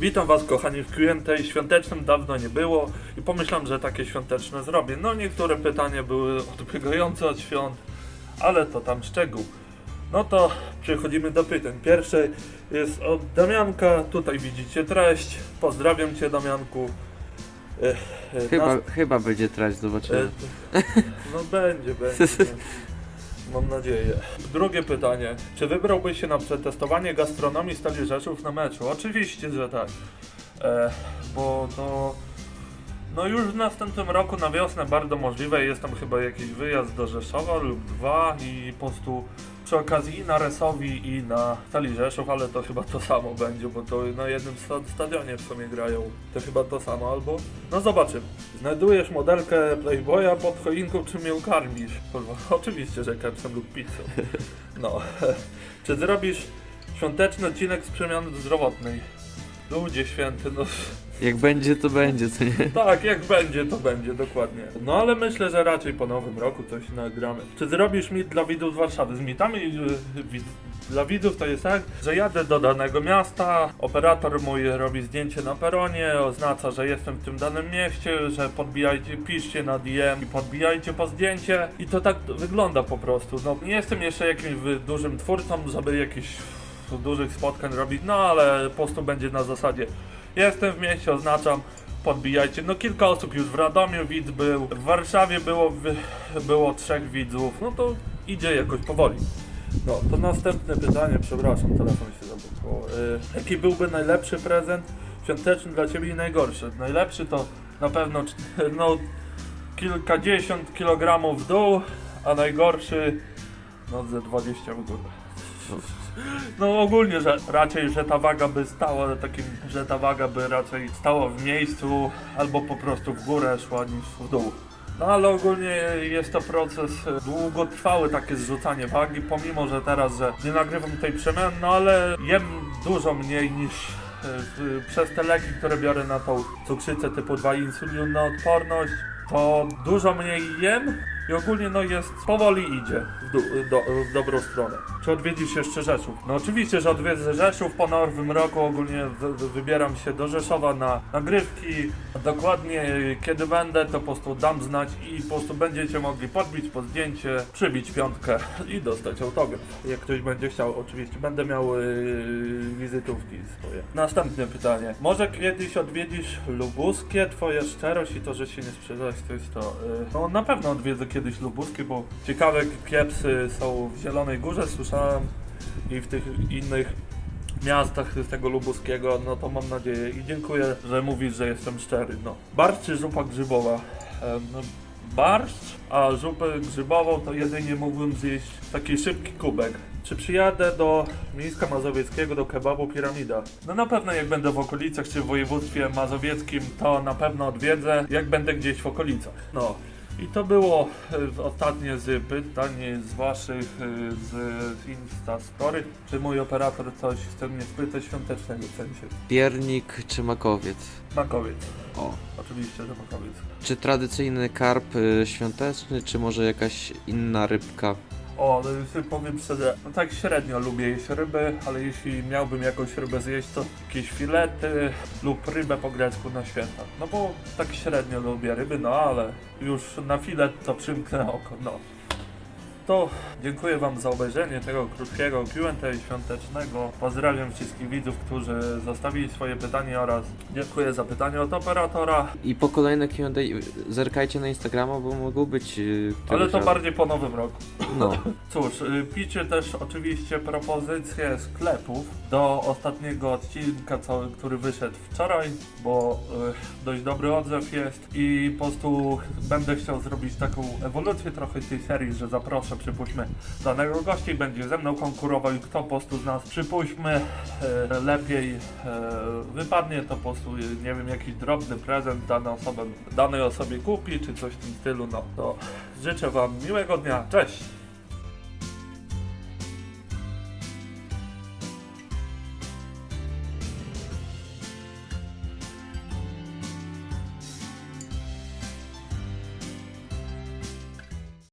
Witam Was kochani w Q&A świątecznym dawno nie było i pomyślałem, że takie świąteczne zrobię. No niektóre pytania były odbiegające od świąt, ale to tam szczegół. No to przechodzimy do pytań. Pierwsze jest od Damianka, tutaj widzicie treść. Pozdrawiam Cię Damianku. E, e, Chyba, nas- chyba będzie E, zobaczymy. No będzie, będzie. Mam nadzieję. Drugie pytanie. Czy wybrałbyś się na przetestowanie gastronomii Stali Rzeszów na meczu? Oczywiście, że tak. E, bo to... No już w następnym roku na wiosnę bardzo możliwe jest tam chyba jakiś wyjazd do Rzeszowa lub dwa i po prostu przy okazji i na Resowi i na Stali Rzeszów, ale to chyba to samo będzie, bo to na jednym sta- stadionie w sumie grają. To chyba to samo albo... No zobaczymy. Znajdujesz modelkę Playboya pod choinką, czy mnie ukarmisz? Kurwa, oczywiście, że kepsem lub pizzą. No. czy zrobisz świąteczny odcinek z przemiany zdrowotnej? Ludzie święty, no Jak będzie, to będzie, co nie? tak, jak będzie, to będzie, dokładnie. No ale myślę, że raczej po nowym roku coś nagramy. Czy zrobisz mit dla widzów z Warszawy? Z mitami yy, wid- dla widzów to jest tak, że jadę do danego miasta, operator mój robi zdjęcie na peronie, oznacza, że jestem w tym danym mieście, że podbijajcie, piszcie na DM i podbijajcie po zdjęcie i to tak wygląda po prostu. No nie jestem jeszcze jakimś dużym twórcą, żeby jakichś dużych spotkań robić, no ale po prostu będzie na zasadzie Jestem w mieście, oznaczam, podbijajcie. No kilka osób już w Radomiu widz był, w Warszawie było, było trzech widzów, no to idzie jakoś powoli. No, to następne pytanie, przepraszam, telefon się zablokował. Yy, jaki byłby najlepszy prezent świąteczny dla Ciebie i najgorszy? Najlepszy to na pewno, no, kilkadziesiąt kilogramów w dół, a najgorszy, no, ze 20 w górę. No ogólnie, że raczej, że ta waga by stała takim, że ta waga by raczej stała w miejscu albo po prostu w górę szła niż w dół. No ale ogólnie jest to proces długotrwały takie zrzucanie wagi, pomimo, że teraz, że nie nagrywam tej przemian, no ale jem dużo mniej niż e, przez te leki, które biorę na tą cukrzycę typu 2 insulinoodporność, to dużo mniej jem i ogólnie no jest, powoli idzie w, dół, do, w dobrą stronę. Czy odwiedzisz jeszcze Rzeszów? No oczywiście, że odwiedzę Rzeszów po nowym roku, ogólnie wy- wybieram się do Rzeszowa na nagrywki. Dokładnie kiedy będę, to po prostu dam znać i po prostu będziecie mogli podbić po zdjęcie, przybić piątkę i dostać autograf. Jak ktoś będzie chciał, oczywiście będę miał yy, wizytówki swoje. Następne pytanie. Może kiedyś odwiedzisz Lubuskie? Twoja szczerość i to, że się nie sprzedałeś, to jest to. Yy, no na pewno odwiedzę kiedyś Lubuskie, bo ciekawe kiepsy są w Zielonej Górze, słyszałem i w tych innych miastach z tego lubuskiego, no to mam nadzieję i dziękuję, że mówisz, że jestem szczery. No. Barszcz czy zupa grzybowa? No, barszcz, a zupę grzybową to jedynie mógłbym zjeść taki szybki kubek. Czy przyjadę do Mińska Mazowieckiego, do kebabu Piramida? No na pewno jak będę w okolicach, czy w województwie mazowieckim, to na pewno odwiedzę, jak będę gdzieś w okolicach. No. I to było e, ostatnie z pytań z waszych e, z, z Insta Story. Czy mój operator coś chce mnie spytać świątecznego w sensie? Piernik czy makowiec? Makowiec. O. Oczywiście, że makowiec. Czy tradycyjny karp y, świąteczny, czy może jakaś inna rybka? O, już powiem szczerze, no tak średnio lubię jeść ryby, ale jeśli miałbym jakąś rybę zjeść, to jakieś filety lub rybę po grecku na święta. No bo tak średnio lubię ryby, no ale już na filet to przymknę oko, no. To dziękuję Wam za obejrzenie tego krótkiego Q&A świątecznego. Pozdrawiam wszystkich widzów, którzy zostawili swoje pytanie oraz dziękuję za pytanie od operatora. I po kolejne Q&A zerkajcie na Instagrama, bo mogą być... y, Ale to bardziej po nowym roku. No. Cóż, y, piszcie też oczywiście propozycje sklepów do ostatniego odcinka, który wyszedł wczoraj, bo y, dość dobry odzew jest i po prostu będę chciał zrobić taką ewolucję trochę tej serii, że zaproszę, przypuśćmy, danego gościa i będzie ze mną konkurował i kto po prostu z nas, przypuśćmy, y, lepiej y, wypadnie, to po prostu, y, nie wiem, jakiś drobny prezent osoba, danej osobie kupi, czy coś w tym stylu, no to życzę Wam miłego dnia, cześć!